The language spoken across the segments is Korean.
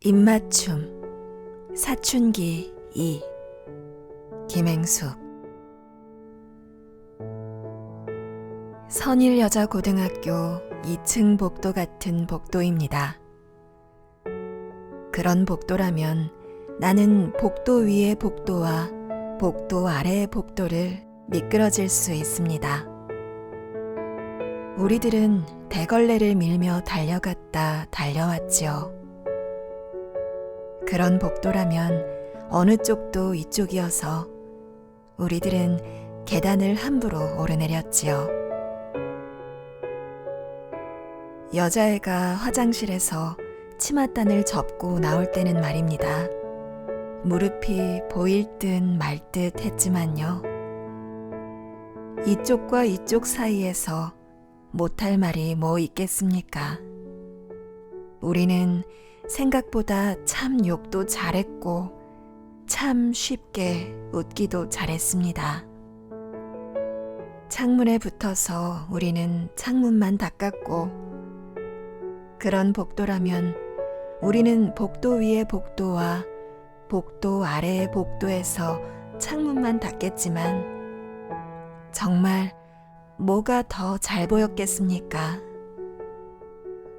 입맞춤 사춘기 2 김행숙 선일여자고등학교 2층 복도 같은 복도입니다. 그런 복도라면 나는 복도 위의 복도와 복도 아래의 복도를 미끄러질 수 있습니다. 우리들은 대걸레를 밀며 달려갔다 달려왔지요. 그런 복도라면 어느 쪽도 이쪽이어서 우리들은 계단을 함부로 오르내렸지요. 여자애가 화장실에서 치맛단을 접고 나올 때는 말입니다. 무릎이 보일 듯 말 듯 했지만요. 이쪽과 이쪽 사이에서 못할 말이 뭐 있겠습니까? 우리는 생각보다 참 욕도 잘했고, 참 쉽게 웃기도 잘했습니다. 창문에 붙어서 우리는 창문만 닦았고, 그런 복도라면 우리는 복도 위의 복도와 복도 아래의 복도에서 창문만 닦겠지만, 정말 뭐가 더 잘 보였겠습니까?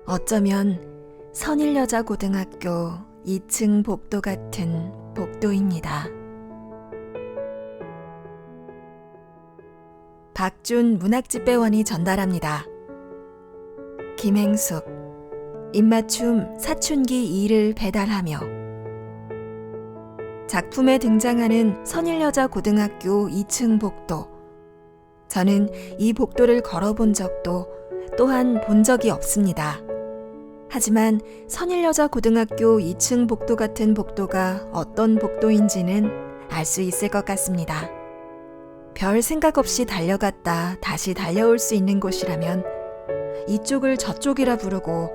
어쩌면 선일여자고등학교 2층 복도 같은 복도입니다. 박준 문학집배원이 전달합니다. 김행숙 입맞춤 사춘기 2를 배달하며 작품에 등장하는 선일여자 고등학교 2층 복도 저는 이 복도를 걸어본 적도 또한 본 적이 없습니다. 하지만 선일여자 고등학교 2층 복도 같은 복도가 어떤 복도인지는 알 수 있을 것 같습니다. 별 생각 없이 달려갔다 다시 달려올 수 있는 곳이라면 이쪽을 저쪽이라 부르고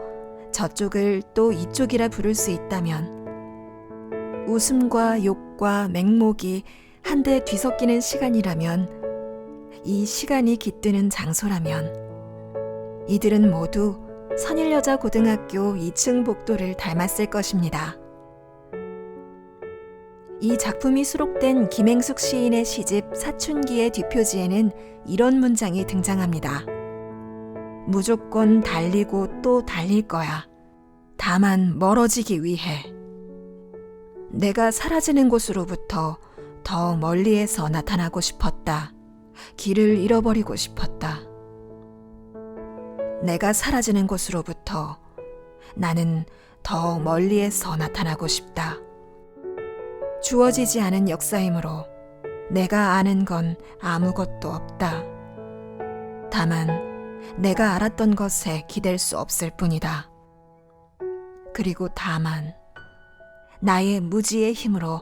저쪽을 또 이쪽이라 부를 수 있다면 웃음과 욕과 맹목이 한데 뒤섞이는 시간이라면 이 시간이 깃드는 장소라면 이들은 모두 선일여자 고등학교 2층 복도를 닮았을 것입니다. 이 작품이 수록된 김행숙 시인의 시집 사춘기의 뒷표지에는 이런 문장이 등장합니다. 무조건 달리고 또 달릴 거야. 다만 멀어지기 위해. 내가 사라지는 곳으로부터 더 멀리에서 나타나고 싶었다. 길을 잃어버리고 싶었다. 내가 사라지는 곳으로부터 나는 더 멀리에서 나타나고 싶다. 주어지지 않은 역사이므로 내가 아는 건 아무것도 없다. 다만 내가 알았던 것에 기댈 수 없을 뿐이다. 그리고 다만 나의 무지의 힘으로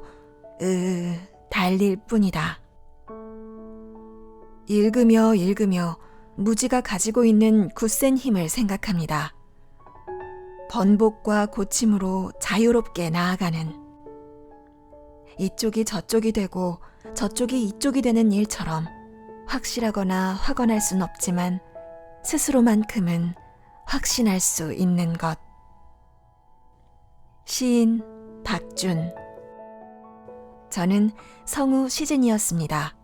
으 달릴 뿐이다. 읽으며 읽으며 무지가 가지고 있는 굳센 힘을 생각합니다. 번복과 고침으로 자유롭게 나아가는 이쪽이 저쪽이 되고 저쪽이 이쪽이 되는 일처럼 확실하거나 확언할 순 없지만 스스로만큼은 확신할 수 있는 것. 시인 박준 저는 성우 시진이었습니다.